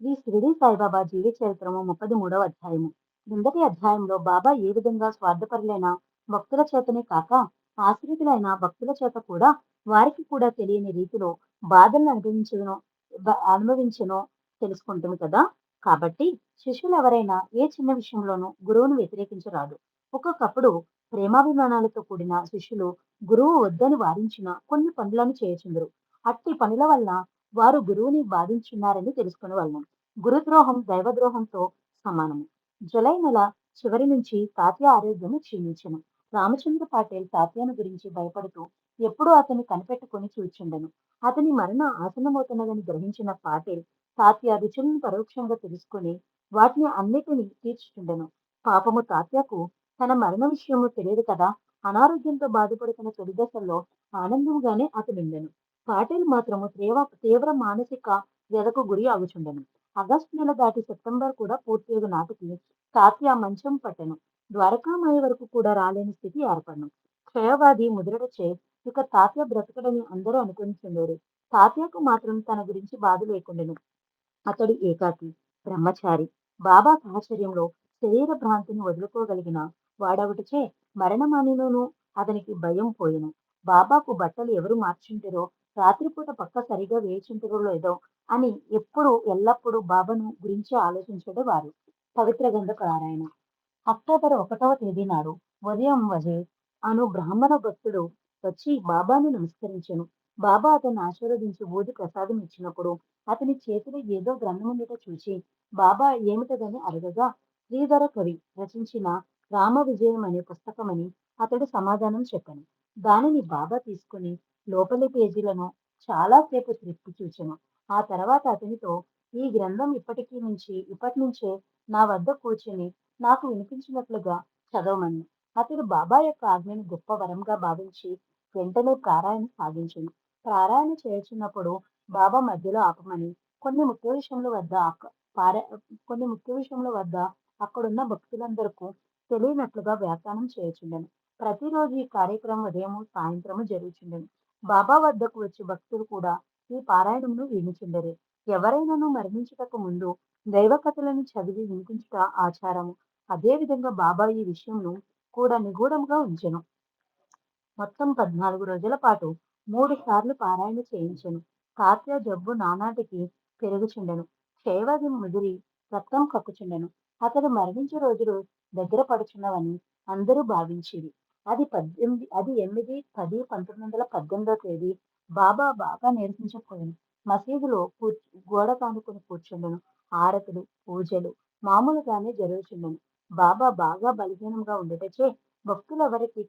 శ్రీ షిరిడి సాయిబాబా జీవిత చరిత్రము ముప్పది మూడవ అధ్యాయము. ముందటి అధ్యాయంలో బాబా ఏ విధంగా స్వార్థపరులైన భక్తుల చేతనే కాక ఆశ్రితులైన భక్తుల చేత కూడా వారికి కూడా తెలియని రీతిలో బాధలను అనుభవించను అనుభవించను అనుభవించనో తెలుసుకుంటుంది కదా? కాబట్టి శిష్యులు ఎవరైనా ఏ చిన్న విషయంలోనూ గురువును వ్యతిరేకించరాదు. ఒక్కొక్కప్పుడు ప్రేమాభిమానాలతో కూడిన శిష్యులు గురువు వద్దని వారించిన కొన్ని పనులను చేయుచుందరు అట్టి పనుల వల్ల వారు గురువుని బాధించున్నారని తెలుసుకుని వాళ్ళం. గురుద్రోహం దైవద్రోహంతో సమానము. జులై నెల చివరి నుంచి తాత్య ఆరోగ్యం క్షీణించను. రామచంద్ర పాటేల్ తాత్యాను గురించి భయపడుతూ ఎప్పుడూ అతన్ని కనిపెట్టుకుని చూచుండెను. అతని మరణ ఆసన్నమవుతున్నదని గ్రహించిన పాటేల్ తాత్య రుచులను పరోక్షంగా తెలుసుకుని వాటిని అన్నిటినీ తీర్చుచుండెను. పాపము తాత్యకు తన మరణ విషయము తెలియదు కదా అనారోగ్యంతో బాధపడుతున్న తొలి దశల్లో ఆనందంగానే అతనుండెను. పాటిల్ మాత్రము తీవ్ర తీవ్ర మానసిక వ్యధకు గురి ఆగుచుండెను ఆగస్టు నెల దాటి సెప్టెంబర్ కూడా పూర్తి నాటికి తాత్య మంచం పట్టెను. ద్వారకామాయ వరకు కూడా రాలేని స్థితి ఏర్పడను. క్షయవాది ముద్రడచే ఇక తాత్య బ్రతకడని అందరూ అనుకుంటున్నారు. తాత్యకు మాత్రం తన గురించి బాధ లేకుండెను. అతడు ఏకాకి బ్రహ్మచారి బాబా సాహచర్యంలో శరీర భ్రాంతిని వదులుకోగలిగిన వాడవటచే మరణమానిలోనూ అతనికి భయం పోయెను. బాబాకు బట్టలు ఎవరు మార్చుంటారో రాత్రిపూట పక్క సరిగా వేయించుంటారో లేదో అని ఎప్పుడు ఎల్లప్పుడూ బాబాను గురించి ఆలోచించడే వారు. పవిత్ర గంధ పారాయణ అక్టోబర్ ఒకటవ తేదీ నాడు ఉదయం వజే అను బ్రాహ్మణ భక్తుడు వచ్చి బాబాను నమస్కరించాను. బాబా అతన్ని ఆశీర్వదించి ఊది ప్రసాదం ఇచ్చినప్పుడు అతని చేతిలో ఏదో గ్రంథం ఉండట చూసి బాబా ఏమిటదని అడగగా శ్రీధర కవి రచించిన రామ విజయం అనే పుస్తకమని అతడు సమాధానం చెప్పాను. దానిని బాబా తీసుకుని లోపలి పేజీలను చాలాసేపు త్రిప్పి చూచెను. ఆ తర్వాత అతనితో ఈ గ్రంథం ఇప్పటికీ నుంచి ఇప్పటి నుంచే నా వద్ద కూర్చుని నాకు వినిపించినట్లుగా చదవమని. అతడు బాబా యొక్క ఆజ్ఞను గొప్ప వరంగా భావించి వెంటనే ప్రారాయణ సాగించాను. ప్రారాయణ చేస్తున్నప్పుడు బాబా మధ్యలో ఆపమని కొన్ని ముఖ్య విషయముల వద్ద అక్క- కొన్ని ముఖ్య విషయముల వద్ద అక్కడున్న భక్తులందరికీ తెలియనట్లుగా వ్యాఖ్యానం చేయుచుండెను. ప్రతిరోజు ఈ కార్యక్రమం ఉదయము సాయంత్రము జరుగుచుండెను. బాబా వద్దకు వచ్చి భక్తులు కూడా ఈ పారాయణమును వినిచుండరు ఎవరైనాను మరణించుటకు ముందు దైవ కథలను చదివి వినిపించుట ఆచారము. అదేవిధంగా బాబా ఈ విషయంను కూడా నిగూఢంగా ఉంచెను. మొత్తం పద్నాలుగు రోజుల పాటు మూడు సార్లు పారాయణ చేయించెను. తాత్య జబ్బు నానాటికి పెరుగుచుండెను. క్షయవాది ముదిరి రక్తం కక్కుచుండెను. అతడు మరణించే రోజులు దగ్గర పడుచున్నవని అందరూ భావించిరి. అది పద్దెనిమిది అది ఎనిమిది పది పంతొమ్మిది వందల పద్దెనిమిదో తేదీ బాబా బాగా నీరసించిపోయాను మసీదులో కూర్చు గోడ కానుకొని కూర్చుండను. ఆరతులు పూజలు మామూలుగానే జరుగుచుండను. బాబా బాగా బలహీనంగా ఉండటచే భక్తులు ఎవరికి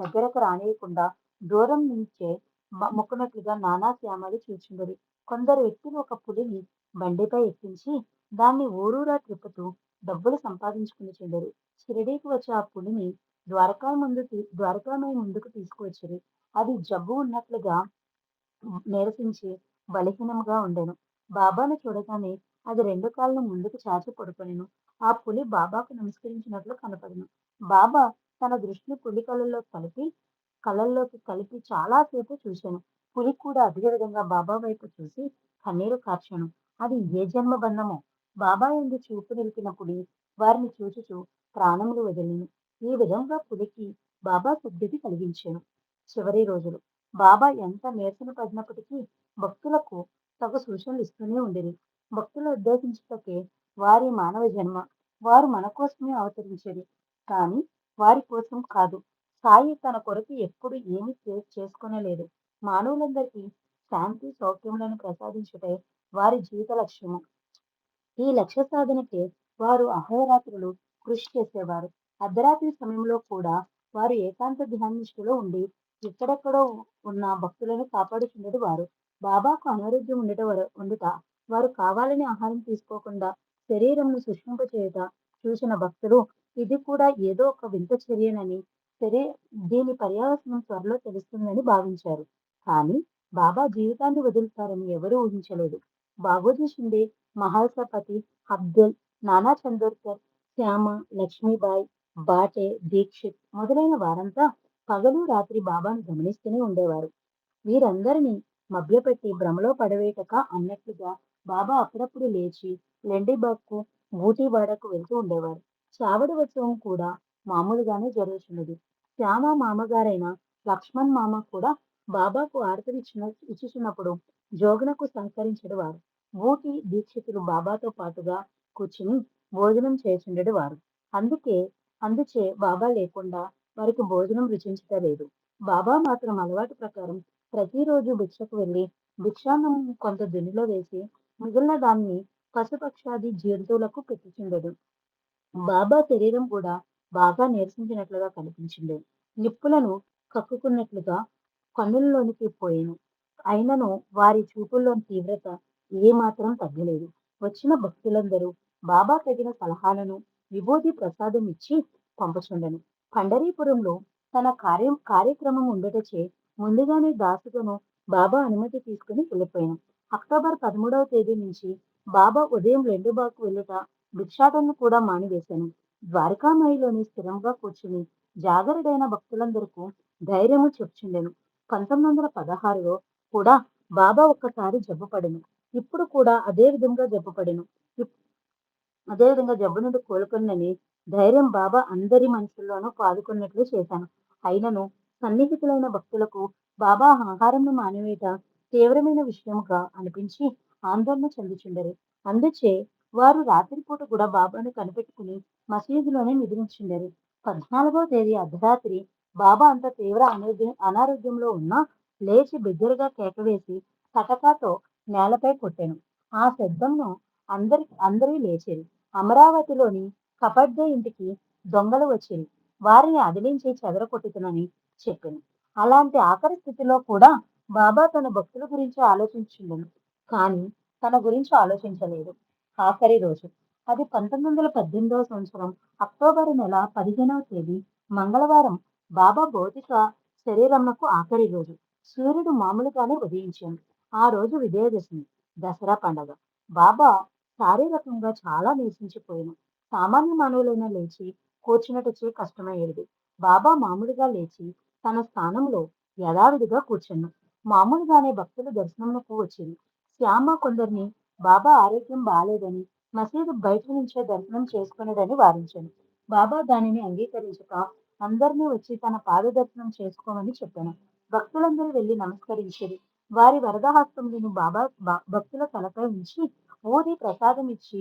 దగ్గరకు రానియకుండా దూరం నుంచే మ- మొక్కునట్లుగా నానా శ్యామలు చూచుండరు కొందరు వ్యక్తులు ఒక పులిని బండిపై ఎక్కించి దాన్ని ఊరూరా తిప్పుతూ డబ్బులు సంపాదించుకుని చెందరు షిరిడీకి వచ్చి ఆ పులిని ద్వారకా ముందు తీ- ద్వారకామయ ముందుకు తీసుకువచ్చిరి. అది జబ్బు ఉన్నట్లుగా నిరసించి బలహీనంగా ఉండెను. బాబాను చూడగానే అది రెండు కాళ్ళను ముందుకు చాచి పడుకొనెను. ఆ పులి బాబాకు నమస్కరించినట్లు కనపడను. బాబా తన దృష్టిని పులి కళ్ళల్లో కలిపి కళ్ళల్లోకి కలిపి చాలాసేపు చూశాను. పులి కూడా అదే విధంగా బాబా వైపు చూసి కన్నీరు కార్చాను. అది ఏ జన్మ బంధమో బాబా ఎందు చూపు నిలిపిన పులి వారిని చూచుచూ ప్రాణములు వదిలిను ఈ విధంగా పులికి బాబా శుద్ధికి కలిగించాను చివరి రోజులు బాబా ఎంత నీరసన పడినప్పటికీ భక్తులకు తగు సూచనలు ఇస్తూనే ఉండేది. భక్తులు ఉద్దేశించుటకే వారి మానవ జన్మ వారు మన కోసమే అవతరించేది. కానీ వారి కోసం కాదు సాయి తన కొరకు ఎప్పుడు ఏమీ చేసుకునలేదు. మానవులందరికీ శాంతి సౌఖ్యములను ప్రసాదించుటే వారి జీవిత లక్ష్యము. ఈ లక్ష్య సాధనకే వారు అహోరాత్రులు కృషి చేసేవారు. అర్ధరాత్రి సమయంలో కూడా వారు ఏకాంత ధ్యానిష్ఠలో ఉండి ఎక్కడెక్కడో ఉన్న భక్తులను కాపాడుచుండేది వారు. బాబాకు అనారోగ్యం ఉండట ఉండుట వారు కావాలని ఆహారం తీసుకోకుండా శరీరంను సృష్టింపచేయుట చూసిన భక్తులు ఇది కూడా ఏదో ఒక వింత చర్యనని సరే దీని పర్యావసనం త్వరలో తెలుస్తుందని భావించారు. కానీ బాబా జీవితాన్ని వదులుతారని ఎవరూ ఊహించలేదు. బాబోజీ షిండే మహాసపతి అబ్దుల్ నానా చందోర్కర్ శ్యామ లక్ష్మీబాయి బాటే దీక్షిత్ మొదలైన వారంతా పగలు రాత్రి బాబాను గమనిస్తూనే ఉండేవారు. వీరందరినీ మభ్యపెట్టి భ్రమలో పడవేటక అన్నట్లుగా బాబా అప్పుడప్పుడు లేచి లెండిబాగ్కు ఊటీవాడకు వెళ్తూ ఉండేవారు. చావడి ఉత్సవం కూడా మామూలుగానే జరుగుతున్నది శ్యామ మామగారైన లక్ష్మణ్ మామ కూడా బాబాకు ఆరతలు ఇచ్చిన ఇచ్చుచున్నప్పుడు జోగునకు సహకరించడు వారు. ఊటి దీక్షితులు బాబాతో పాటుగా కూర్చుని భోజనం చేస్తుండడు వారు. అందుకే అందుచే బాబా లేకుండా వారికి భోజనం రుచించటలేదు. బాబా మాత్రం అలవాటు ప్రకారం ప్రతిరోజు భిక్షకు వెళ్ళి భిక్షాన్నం కొంత దునిలో వేసి మిగిలిన దాన్ని పశుపక్షాది జంతువులకు పెట్టుచుండెడు బాబా శరీరం కూడా బాగా నీరసించినట్లుగా కనిపించింది. నిప్పులను కక్కుకున్నట్లుగా కన్నుల్లోనికి పోయాను. అయినను వారి చూపుల్లోని తీవ్రత ఏమాత్రం తగ్గలేదు. వచ్చిన భక్తులందరూ బాబా తగిన సలహాలను విభూతి ప్రసాదం ఇచ్చి పంపచుండెను. పండరీపురంలో తన కార్యం కార్యక్రమం ఉండటచే ముందుగానే దాసులను బాబా అనుమతి తీసుకుని వెళ్ళిపోయాను. అక్టోబర్ పదమూడవ తేదీ నుంచి బాబా ఉదయం రెండు బాకు వెళ్ళుట భిక్షాటనను కూడా మానివేశాను. ద్వారకామాయిలోని స్థిరంగా కూర్చుని జాగరుడైన భక్తులందరకు ధైర్యము చెప్పుచుండెను. పంతొమ్మిది వందల పదహారులో కూడా బాబా ఒక్కసారి జబ్బుపడెను. ఇప్పుడు కూడా అదే విధంగా జబ్బుపడెను. అదేవిధంగా జబ్బు నుండి కోలుకున్నని ధైర్యం బాబా అందరి మనసుల్లోనూ పాదుకున్నట్లు చేశాను. అయినను సన్నిహితులైన భక్తులకు బాబా ఆహారంను మానివేట తీవ్రమైన విషయముగా అనిపించి ఆందోళన చెందుచుండరు. అందుచే వారు రాత్రిపూట కూడా బాబాను కనిపెట్టుకుని మసీదులోనే నిద్రించుండరు. పద్నాలుగో తేదీ అర్ధరాత్రి బాబా అంత తీవ్ర అనారోగ్యం అనారోగ్యంలో ఉన్నా లేచి బిగ్గరగా కేకవేసి తటకాతో నేలపై కొట్టాను. ఆ శబ్దంను అందరి అందరూ లేచారు. అమరావతిలోని కపడ్డే ఇంటికి దొంగలు వచ్చింది వారిని అదిలించి చెదరకొట్టుతునని చెప్పింది అలాంటి ఆఖరి స్థితిలో కూడా బాబా తన భక్తుల గురించి ఆలోచించిండను కానీ తన గురించి ఆలోచించలేదు. ఆఖరి రోజు అది పంతొమ్మిది వందల పద్దెనిమిదవ సంవత్సరం అక్టోబర్ నెల పదిహేనవ తేదీ మంగళవారం బాబా భౌతిక శరీరంకు ఆఖరి రోజు. సూర్యుడు మామూలుగానే ఉదయించాడు. ఆ రోజు విజయదశమి దసరా పండగ. బాబా శారీరకంగా చాలా నీరసించిపోయాను సామాన్య మానవులైనా లేచి కూర్చున్నటచే కష్టమయ్యేది. బాబా మామూలుగా లేచి తన స్థానంలో యథావిధిగా కూర్చున్నాను మామూలుగానే భక్తుల దర్శనంకు వచ్చింది. శ్యామ కొందరిని బాబా ఆరోగ్యం బాలేదని మసీదు బయట నుంచే దర్శనం చేసుకునేదని వారించాను. బాబా దానిని అంగీకరించక అందరినీ వచ్చి తన పాద దర్శనం చేసుకోమని చెప్పాను. భక్తులందరూ వెళ్ళి నమస్కరించారు వారి వరదహస్తములను బాబా భక్తుల తలపై ఉంచి మోదీ ప్రసాదం ఇచ్చి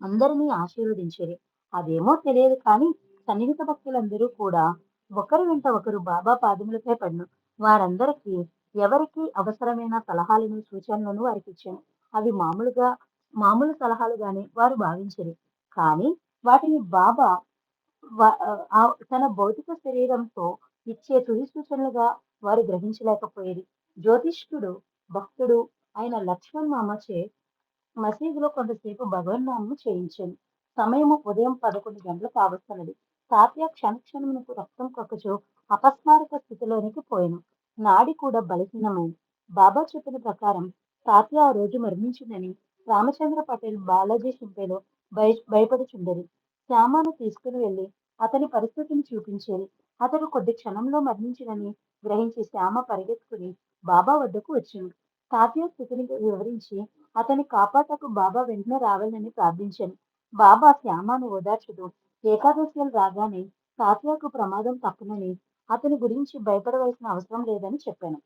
అందరినీ ఆశీర్వదించేది. అదేమో తెలియదు కానీ సన్నిహిత భక్తులందరూ కూడా ఒకరి వెంట ఒకరు బాబా పాదములపై పడిన. వారందరికీ ఎవరికి అవసరమైన సలహాలను సూచనలను వారికి ఇచ్చాను అవి మామూలుగా మామూలు సలహాలుగానే వారు భావించరు. కానీ వాటిని బాబా ఆ తన భౌతిక శరీరంతో ఇచ్చే తుది సూచనలుగా వారు గ్రహించలేకపోయేది. జ్యోతిష్కుడు భక్తుడు అయిన లక్ష్మణ్ మామచే మసీదులో కొంతసేపు భగవన్నామం చేయించాను. సమయము ఉదయం పదకొండు గంటలు కావస్తున్నది తాత్య క్షణక్షణమునకు రక్తం కొక్కచు అపస్మారక స్థితిలోనికి పోయాను. నాడి కూడా బలహీనమైంది. బాబా చెప్పిన ప్రకారం తాత్య ఆ రోజు మరణించిందని రామచంద్ర పటేల్ బాలాజీ షింపేలో భయ భయపడుచుండేది శ్యామను తీసుకుని వెళ్ళి అతని పరిస్థితిని చూపించేది అతడు కొద్ది క్షణంలో మరణించినని గ్రహించి శ్యామ పరిగెత్తుకుని బాబా వద్దకు వచ్చింది. తాత్య స్థితిని వివరించి అతని కాపాటకు బాబా వెంటనే రావాలని ప్రార్థించాను. బాబా శ్యామను ఓదార్చుతూ ఏకాదశిలు రాగానే తాతయ్యకు ప్రమాదం తప్పునని అతని గురించి భయపడవలసిన అవసరం లేదని చెప్పాను.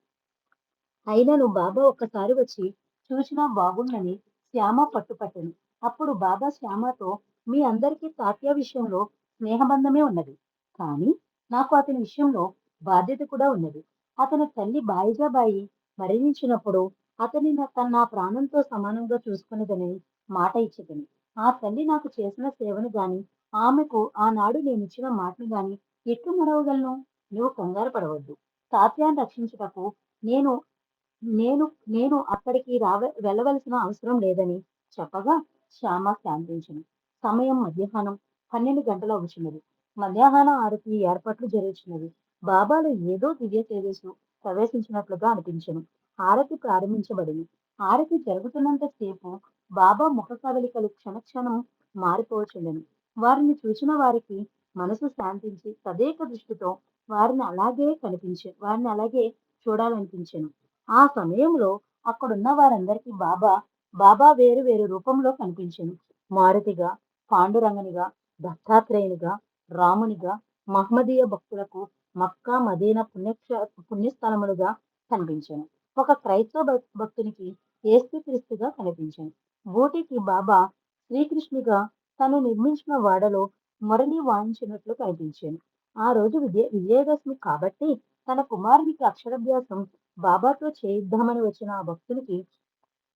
అయినను బాబా ఒక్కసారి వచ్చి చూసినా బాగుండని శ్యామ పట్టుపట్టను. అప్పుడు బాబా శ్యామతో మీ అందరికీ తాత్య విషయంలో స్నేహబంధమే ఉన్నది. కానీ నాకు అతని విషయంలో బాధ్యత కూడా ఉన్నది. అతని తల్లి బాయిజాబాయి మరణించినప్పుడు అతని తన నా ప్రాణంతో సమానంగా చూసుకునేదని మాట ఇచ్చేదని. ఆ తల్లి నాకు చేసిన సేవను గాని ఆమెకు ఆనాడు నేను ఇచ్చిన మాటను గాని ఎట్లు మరవగలను? నువ్వు కంగారు పడవద్దు. తాత్యాన్ని రక్షించుటకు నేను నేను నేను అక్కడికి రావ వెళ్ళవలసిన అవసరం లేదని చెప్పగా శ్యామ శాంతించను సమయం మధ్యాహ్నం పన్నెండు గంటల అవుతున్నది మధ్యాహ్నం ఆరతి ఏర్పాట్లు జరుగుతున్నవి బాబాలు ఏదో దివ్య తేజస్సు ప్రవేశించినట్లుగా అనిపించను. ఆరతి ప్రారంభించబడింది. ఆరతి జరుగుతున్నంత సేపు బాబా ముఖ కదలికలు క్షణక్షణం మారిపోవచ్చుండను. వారిని చూసిన వారికి మనసు శాంతించి తదేక దృష్టితో వారిని అలాగే కనిపించే వారిని అలాగే చూడాలనిపించాను. ఆ సమయంలో అక్కడున్న వారందరికీ బాబా బాబా వేరు వేరు రూపంలో కనిపించాను. మారుతిగా పాండురంగనిగా దత్తాత్రేయునిగా రామునిగా మహమ్మదీయ భక్తులకు మక్కా మదీనా పుణ్యక్ష పుణ్యస్థలములుగా కనిపించాను. ఒక క్రైస్తవ భక్తునికి ఏస్తుక్రీస్తుగా కనిపించాడు. బూటికి బాబా శ్రీకృష్ణుగా తను నిర్మించిన వాడలో మురళి వాయించినట్లు కనిపించాను ఆ రోజు విజయ విజయదశమి కాబట్టి తన కుమారునికి అక్షరాభ్యాసం బాబాతో చేయిద్దామని వచ్చిన ఆ భక్తునికి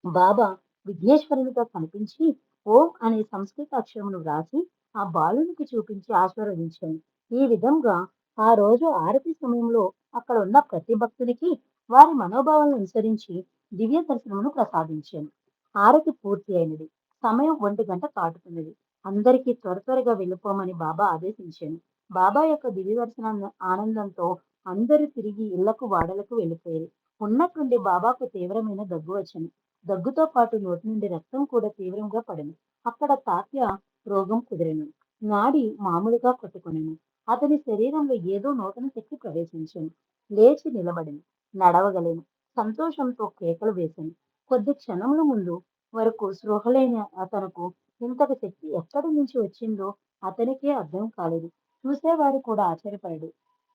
బాబా విఘ్నేశ్వరునిగా కనిపించి ఓం అనే సంస్కృత అక్షరమును వ్రాసి ఆ బాలునికి చూపించి ఆశీర్వదించాను ఈ విధంగా ఆ రోజు ఆరతి సమయంలో అక్కడ ఉన్న ప్రతి భక్తునికి వారి మనోభావాలను అనుసరించి దివ్య దర్శనమును ప్రసాదించాను. ఆరతి పూర్తి అయినది. సమయం ఒంటి గంట దాటుతున్నది అందరికీ త్వర త్వరగా వెళ్ళిపోమని బాబా ఆదేశించాను. బాబా యొక్క దివ్య దర్శన ఆనందంతో అందరూ తిరిగి ఇళ్ళకు వాడలకు వెళ్ళిపోయారు. ఉన్నట్టుండి బాబాకు తీవ్రమైన దగ్గు వచ్చింది. దగ్గుతో పాటు నోటి నుండి రక్తం కూడా తీవ్రంగా పడింది. అక్కడ తాత్య రోగం కుదిరెను నాడి మామూలుగా కొట్టుకొనెను అతని శరీరంలో ఏదో నూతన శక్తి ప్రవేశించింది. లేచి నిలబడింది. నడవగలేను. సంతోషంతో కేకలు వేశాను కొద్ది క్షణముల ముందు వరకు స్పృహలేని అతనుకు ఇంతటి శక్తి ఎక్కడి నుంచి వచ్చిందో అతనికే అర్థం కాలేదు. చూసేవారు కూడా ఆశ్చర్యపడడు.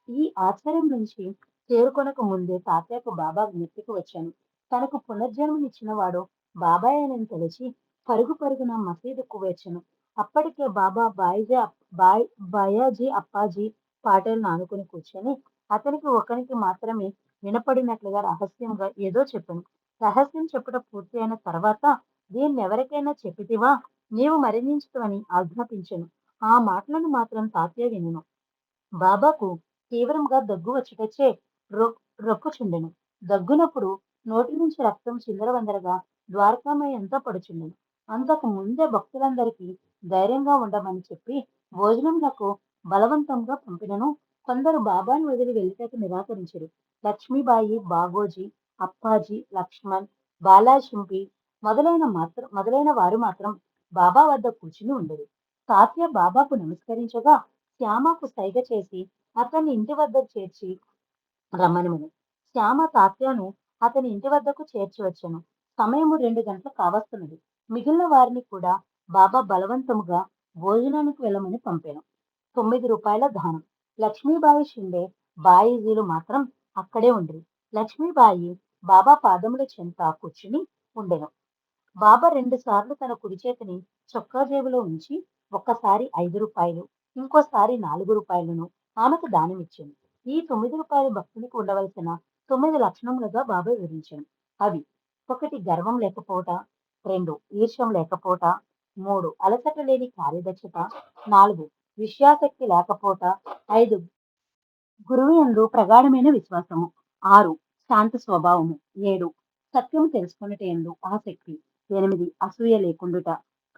ఈ ఆశ్చర్యం నుంచి చేరుకొనక ముందే తాతయ్యకు బాబా జ్ఞప్తికి వచ్చాను. తనకు పునర్జన్మనిచ్చిన వాడు బాబాయ్ అని తెలిసి పరుగు పరుగున మసీదుకు వేర్చను అప్పటికే బాబా బాయిజీ బాయ్ బాయాజీ అప్పాజీ పాటలను ఆనుకుని కూర్చొని అతనికి ఒకనికి మాత్రమే వినపడినట్లుగా రహస్యంగా ఏదో చెప్పాను. రహస్యం చెప్పుట పూర్తి అయిన తర్వాత దీన్ని ఎవరికైనా చెప్పితివా? నీవు మరణించుతావని ఆజ్ఞాపించను. ఆ మాటలను మాత్రం తాత్య వినను. బాబాకు తీవ్రంగా దగ్గు వచ్చుటచ్చే రొ రొక్కుచుండెను. దగ్గునప్పుడు నోటి నుంచి రక్తం చిందరవందరగా ద్వారకామయ్య ఎంతో పడుచుండెను. అంతకు ముందే భక్తులందరికీ ధైర్యంగా ఉండమని చెప్పి భోజనమునకు బలవంతంగా పంపినను. కొందరు బాబాను వదిలి వెళ్ళటకు నిరాకరించరు. లక్ష్మీబాయి బాగోజీ అప్పాజీ లక్ష్మణ్ బాలాశింపి మొదలైన మాత్రం మొదలైన వారు మాత్రం బాబా వద్ద కూర్చుని ఉండరు. తాత్య బాబాకు నమస్కరించగా శ్యామకు సైగ చేసి అతన్ని ఇంటి వద్ద చేర్చి రమ్మనమని శ్యామ తాత్యను అతని ఇంటి వద్దకు చేర్చి వచ్చాను. సమయము రెండు గంటలు కావస్తున్నది. మిగిలిన వారిని కూడా బాబా బలవంతముగా భోజనానికి వెళ్ళమని పంపాను. తొమ్మిది రూపాయల దానం. లక్ష్మీబాయి షిండే బాయిజీలు మాత్రం అక్కడే ఉండరు. లక్ష్మీబాయి బాబా పాదముల చెంత కూర్చుని ఉండెను. బాబా రెండుసార్లు తన కుడి చేతిని చొక్కా జేబులో ఉంచి ఒక్కసారి ఐదు రూపాయలు ఇంకోసారి నాలుగు రూపాయలను ఆమెకు దానమిచ్చాను. ఈ తొమ్మిది రూపాయల భక్తునికి ఉండవలసిన తొమ్మిది లక్షణములుగా బాబా వివరించాను. అవి ఒకటి గర్వం లేకపోవట రెండు ఈర్ష్యం లేకపోవట మూడు అలసట లేని కార్యదక్షత నాలుగు విషయాసక్తి లేకపోవట ఐదు గురువు ఎందు ప్రగాఢమైన విశ్వాసము. ఆరు శాంత స్వభావము. ఏడు సత్యము తెలుసుకున్నట ఎందు ఆసక్తి. ఎనిమిది అసూయ లేకుండుట.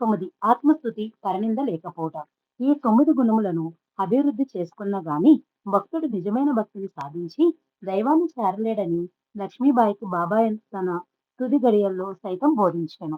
తొమ్మిది ఆత్మస్థుతి పరనింద లేకపోవట ఈ తొమ్మిది గుణములను అభివృద్ధి చేసుకున్నా గాని భక్తుడు నిజమైన భక్తిని సాధించి దైవాన్ని చేరలేడని లక్ష్మీబాయికి బాబా తన తుది గడియల్లో సైతం బోధించాను.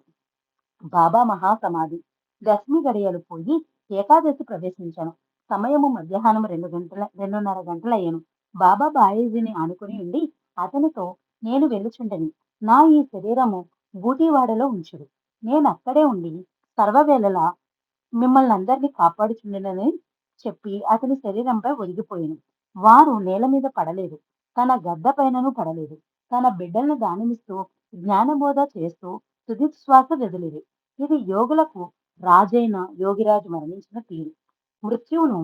బాబా మహాసమాధి. దశమి గడియలు పోయి ఏకాదశి ప్రవేశించాను. సమయము మధ్యాహ్నం రెండు గంటల రెండున్నర గంటలయ్యాను. బాబా బాయేజీని ఆనుకుని ఉండి అతనితో నేను వెళ్ళుచుండని. నా ఈ శరీరము బూటీవాడలో ఉంచుడు నేను అక్కడే ఉండి సర్వవేళలా మిమ్మల్ని అందరినీ కాపాడుచుండనని చెప్పి అతని శరీరంపై ఒరిగిపోయాను. వారు నేల మీద పడలేదు. తన గద్ద పైనను పడలేదు. తన బిడ్డలను దానిమిస్తూ జ్ఞానబోధ చేస్తూ తుది శ్వాస ఇది యోగులకు రాజైన యోగిరాజు మరణించిన తీరు. మృత్యువును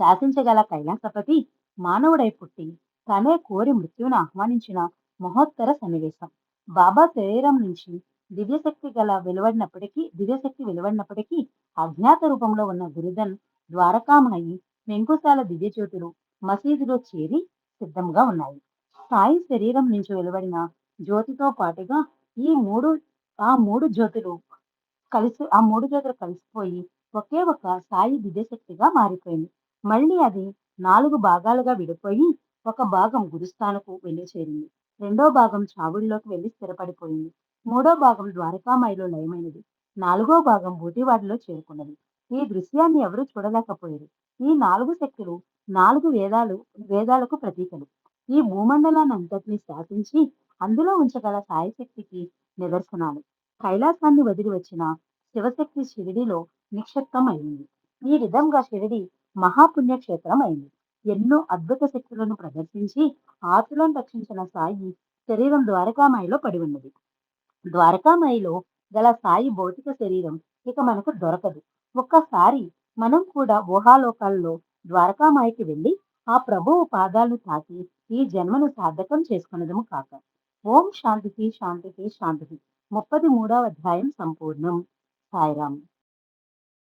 శాసించగల కైలాసపతి మానవుడై పుట్టి తనే కోరి మృత్యువును ఆహ్వానించిన మహోత్తర సన్నివేశం. బాబా శరీరం నుంచి దివ్యశక్తి గల వెలువడినప్పటికీ దివ్యశక్తి వెలువడినప్పటికీ అజ్ఞాత రూపంలో ఉన్న గురుదన్ ద్వారకామాయి వెంకుశాల దివ్యజ్యోతులు మసీదులో చేరి సిద్ధంగా ఉన్నాయి. సాయి శరీరం నుంచి వెలువడిన జ్యోతితో పాటుగా ఈ మూడు ఆ మూడు జ్యోతులు కలిసి ఆ మూడు జ్యోతులు కలిసిపోయి ఒకే ఒక సాయి దివ్యశక్తిగా మారిపోయింది. మళ్ళీ అది నాలుగు భాగాలుగా విడిపోయి ఒక భాగం గురుస్థానకు వెళ్ళి చేరింది రెండో భాగం చావుడిలోకి వెళ్ళి స్థిరపడిపోయింది. మూడో భాగం ద్వారకామాయిలో లయమైనది. నాలుగో భాగం బూటివాడిలో చేరుకున్నది. ఈ దృశ్యాన్ని ఎవరూ చూడలేకపోయారు. ఈ నాలుగు శక్తులు నాలుగు వేదాలు వేదాలకు ప్రతీకలు. ఈ భూమండలాన్ని అంతటినీ శాసించి అందులో ఉంచగల సాయశక్తికి నిదర్శనాలు. కైలాసాన్ని వదిలి వచ్చిన శివశక్తి షిరిడిలో నిక్షిప్తం అయింది ఈ విధంగా షిరిడి మహాపుణ్యక్షేత్రం అయింది ఎన్నో అద్భుత శక్తులను ప్రదర్శించి ఆతులను రక్షించిన సాయి శరీరం ద్వారకామాయిలో పడి ఉన్నది ద్వారకామాయిలో గల సాయి భౌతిక శరీరం ఇక మనకు దొరకదు. ఒక్కసారి మనం కూడా ఊహాలోకాల్లో ద్వారకామాయికి వెళ్ళి ఆ ప్రభువు పాదాలను తాకి ఈ జన్మను సార్థకం చేసుకున్నదము కాక. ఓం శాంతికి శాంతికి శాంతికి. ముప్పది మూడవ అధ్యాయం సంపూర్ణం. సాయిరామ్